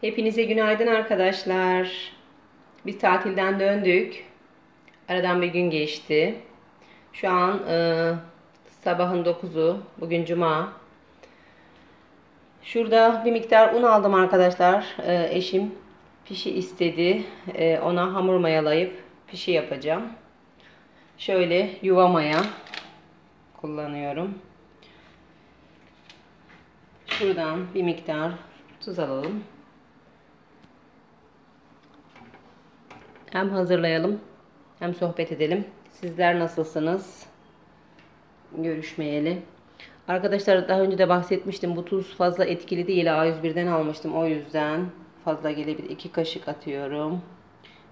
Hepinize günaydın arkadaşlar. Biz tatilden döndük. Aradan bir gün geçti. Şu an e, sabahın 9'u. Bugün cuma. Şurada bir miktar un aldım arkadaşlar. E, eşim pişi istedi. E, ona hamur mayalayıp pişi yapacağım. Şöyle yuva maya kullanıyorum. Şuradan bir miktar tuz alalım. Hem hazırlayalım hem sohbet edelim. Sizler nasılsınız? Görüşmeyeli. Arkadaşlar daha önce de bahsetmiştim. Bu tuz fazla etkili değil. A101'den almıştım. O yüzden fazla gelebilir. 2 kaşık atıyorum.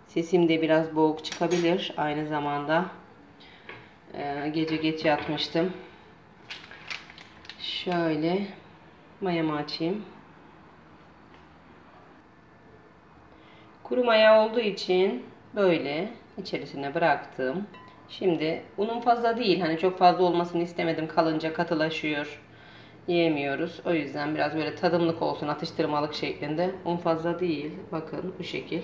Sesim de biraz boğuk çıkabilir. Aynı zamanda ee, gece geç yatmıştım. Şöyle mayamı açayım. Kuru maya olduğu için böyle içerisine bıraktım. Şimdi unun fazla değil. Hani çok fazla olmasını istemedim. Kalınca katılaşıyor. Yiyemiyoruz. O yüzden biraz böyle tadımlık olsun. Atıştırmalık şeklinde. Un fazla değil. Bakın bu şekil.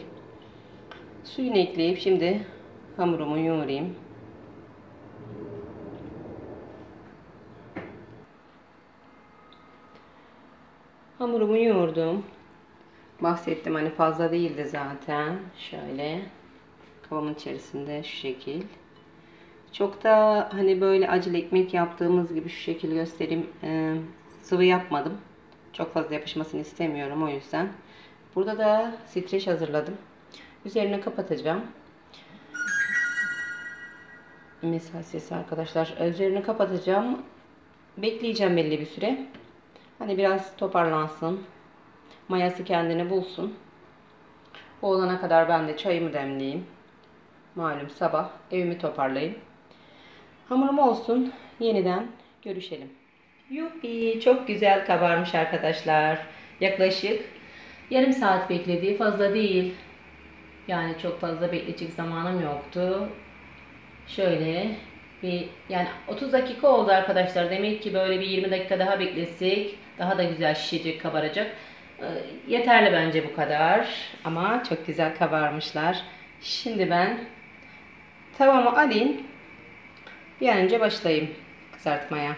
Suyunu ekleyip şimdi hamurumu yoğurayım. Hamurumu yoğurdum. Bahsettim hani fazla değildi zaten. Şöyle kavamın içerisinde şu şekil. Çok da hani böyle acılı ekmek yaptığımız gibi şu şekil göstereyim. Ee, sıvı yapmadım. Çok fazla yapışmasını istemiyorum o yüzden. Burada da streç hazırladım. Üzerine kapatacağım. Mesaj sesi arkadaşlar. Üzerini kapatacağım. Bekleyeceğim belli bir süre. Hani biraz toparlansın. Mayası kendini bulsun. O olana kadar ben de çayımı demleyeyim. Malum sabah evimi toparlayayım. Hamurum olsun. Yeniden görüşelim. Yuppi çok güzel kabarmış arkadaşlar. Yaklaşık yarım saat bekledi. Fazla değil. Yani çok fazla bekleyecek zamanım yoktu. Şöyle bir yani 30 dakika oldu arkadaşlar. Demek ki böyle bir 20 dakika daha beklesek daha da güzel şişecek, kabaracak. Ee, yeterli bence bu kadar. Ama çok güzel kabarmışlar. Şimdi ben tavamı alayım. Bir an önce başlayayım kızartmaya.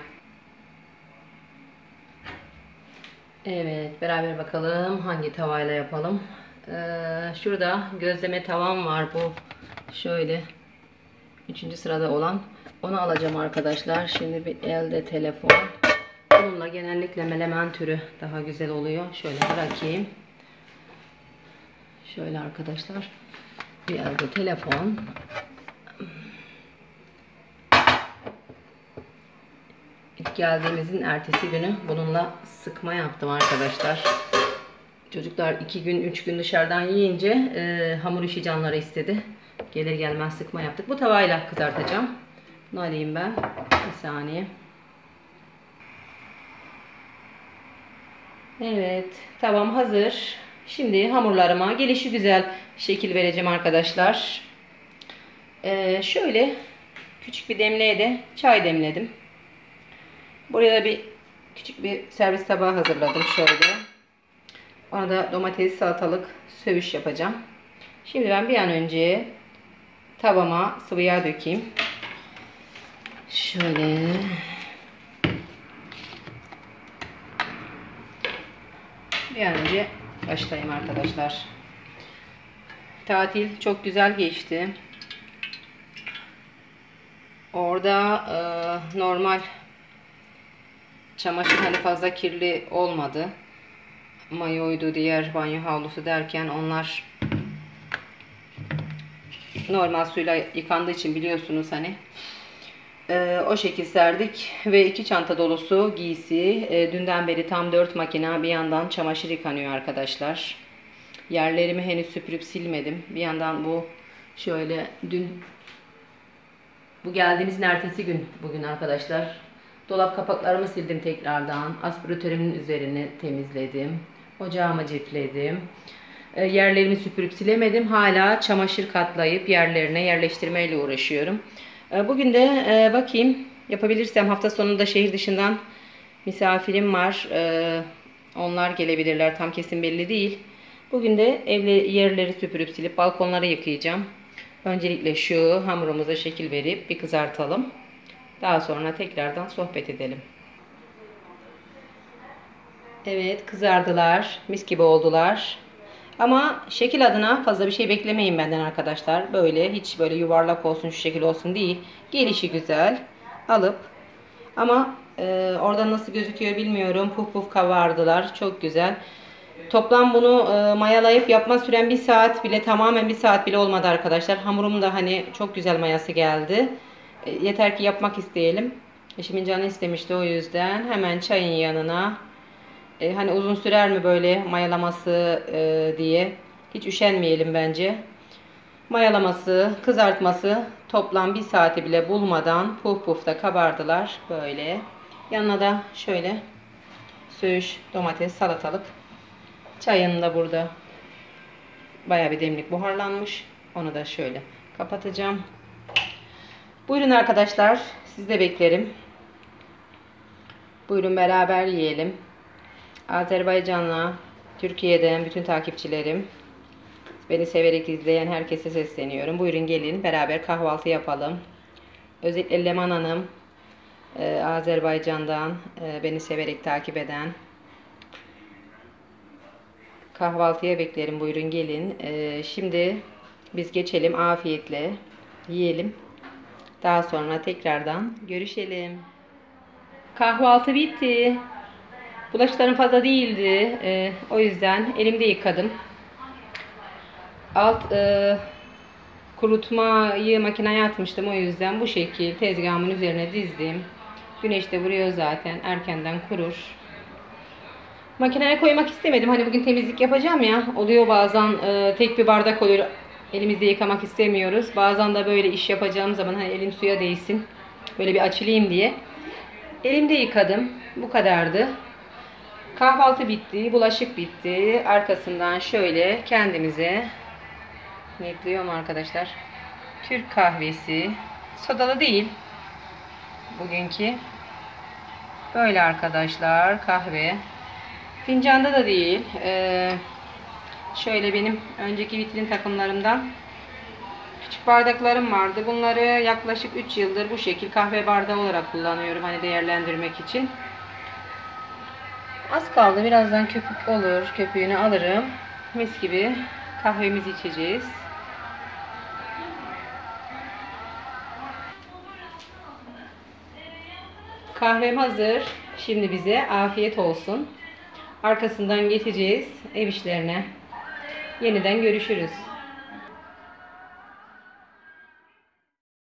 Evet beraber bakalım hangi tavayla yapalım. Ee, şurada gözleme tavam var bu. Şöyle. Üçüncü sırada olan. Onu alacağım arkadaşlar. Şimdi bir elde telefon. Bununla genellikle melemen türü daha güzel oluyor. Şöyle bırakayım. Şöyle arkadaşlar. Bir elde telefon. Geldiğimizin ertesi günü bununla sıkma yaptım arkadaşlar. Çocuklar iki gün, üç gün dışarıdan yiyince e, hamur işi canları istedi. Gelir gelmez sıkma yaptık. Bu tavayla kızartacağım. Bunu alayım ben. Bir saniye. Evet. Tavam hazır. Şimdi hamurlarıma gelişi güzel şekil vereceğim arkadaşlar. Ee, şöyle küçük bir demliğe de çay demledim. Buraya da bir küçük bir servis tabağı hazırladım şöyle. Ona da domates, salatalık, sövüş yapacağım. Şimdi ben bir an önce tavama sıvı yağ dökeyim. Şöyle bir an önce başlayayım arkadaşlar. Tatil çok güzel geçti. Orada e, normal çamaşır hani fazla kirli olmadı. Mayoydu, diğer banyo havlusu derken onlar normal suyla yıkandığı için biliyorsunuz hani e, o şekil serdik ve iki çanta dolusu giysi. E, dünden beri tam 4 makina bir yandan çamaşır yıkanıyor arkadaşlar. Yerlerimi henüz süpürüp silmedim. Bir yandan bu şöyle dün bu geldiğimizin ertesi gün bugün arkadaşlar. Dolap kapaklarımı sildim tekrardan. Aspiratörümün üzerini temizledim. Ocağımı cifledim. E, yerlerimi süpürüp silemedim. Hala çamaşır katlayıp yerlerine yerleştirmeyle uğraşıyorum. E, bugün de e, bakayım yapabilirsem hafta sonunda şehir dışından misafirim var. Onlar gelebilirler. Tam kesin belli değil. Bugün de evli yerleri süpürüp silip balkonları yıkayacağım. Öncelikle şu hamurumuza şekil verip bir kızartalım. Daha sonra tekrardan sohbet edelim. Evet kızardılar. Mis gibi oldular. Ama şekil adına fazla bir şey beklemeyin benden arkadaşlar. Böyle hiç böyle yuvarlak olsun şu şekil olsun değil. Gelişi güzel. Alıp ama e, orada nasıl gözüküyor bilmiyorum. Puf puf kavardılar. Çok güzel. Toplam bunu e, mayalayıp yapma süren bir saat bile tamamen bir saat bile olmadı arkadaşlar. Hamurum da hani çok güzel mayası geldi. E, yeter ki yapmak isteyelim. Eşimin canı istemişti o yüzden. Hemen çayın yanına e, hani uzun sürer mi böyle mayalaması e, diye. Hiç üşenmeyelim bence. Mayalaması, kızartması toplam bir saati bile bulmadan puf puf da kabardılar. Böyle. Yanına da şöyle söğüş, domates, salatalık. Çayını da burada baya bir demlik buharlanmış. Onu da şöyle kapatacağım. Buyurun arkadaşlar. Siz de beklerim. Buyurun beraber yiyelim. Azerbaycan'la Türkiye'den bütün takipçilerim, beni severek izleyen herkese sesleniyorum. Buyurun gelin beraber kahvaltı yapalım. Özellikle Leman Hanım, e, Azerbaycan'dan e, beni severek takip eden. Kahvaltıya beklerim buyurun gelin. E, şimdi biz geçelim afiyetle yiyelim. Daha sonra tekrardan görüşelim. Kahvaltı bitti. Bulaşıklarım fazla değildi. E, o yüzden elimde yıkadım. Alt e, kurutmayı makineye atmıştım. O yüzden bu şekil tezgahımın üzerine dizdim. Güneş de vuruyor zaten. Erkenden kurur. Makineye koymak istemedim. Hani bugün temizlik yapacağım ya. Oluyor bazen e, tek bir bardak oluyor. Elimizde yıkamak istemiyoruz. Bazen de böyle iş yapacağım zaman hani elim suya değsin. Böyle bir açılayım diye. Elimde yıkadım. Bu kadardı. Kahvaltı bitti, bulaşık bitti. Arkasından şöyle kendimize netliyorum arkadaşlar. Türk kahvesi. Sodalı değil. Bugünkü. Böyle arkadaşlar kahve. Fincanda da değil. Ee, şöyle benim önceki vitrin takımlarımdan küçük bardaklarım vardı. Bunları yaklaşık 3 yıldır bu şekil kahve bardağı olarak kullanıyorum. Hani değerlendirmek için. Az kaldı. Birazdan köpük olur. Köpüğünü alırım. Mis gibi kahvemizi içeceğiz. Kahvem hazır. Şimdi bize afiyet olsun. Arkasından geçeceğiz ev işlerine. Yeniden görüşürüz.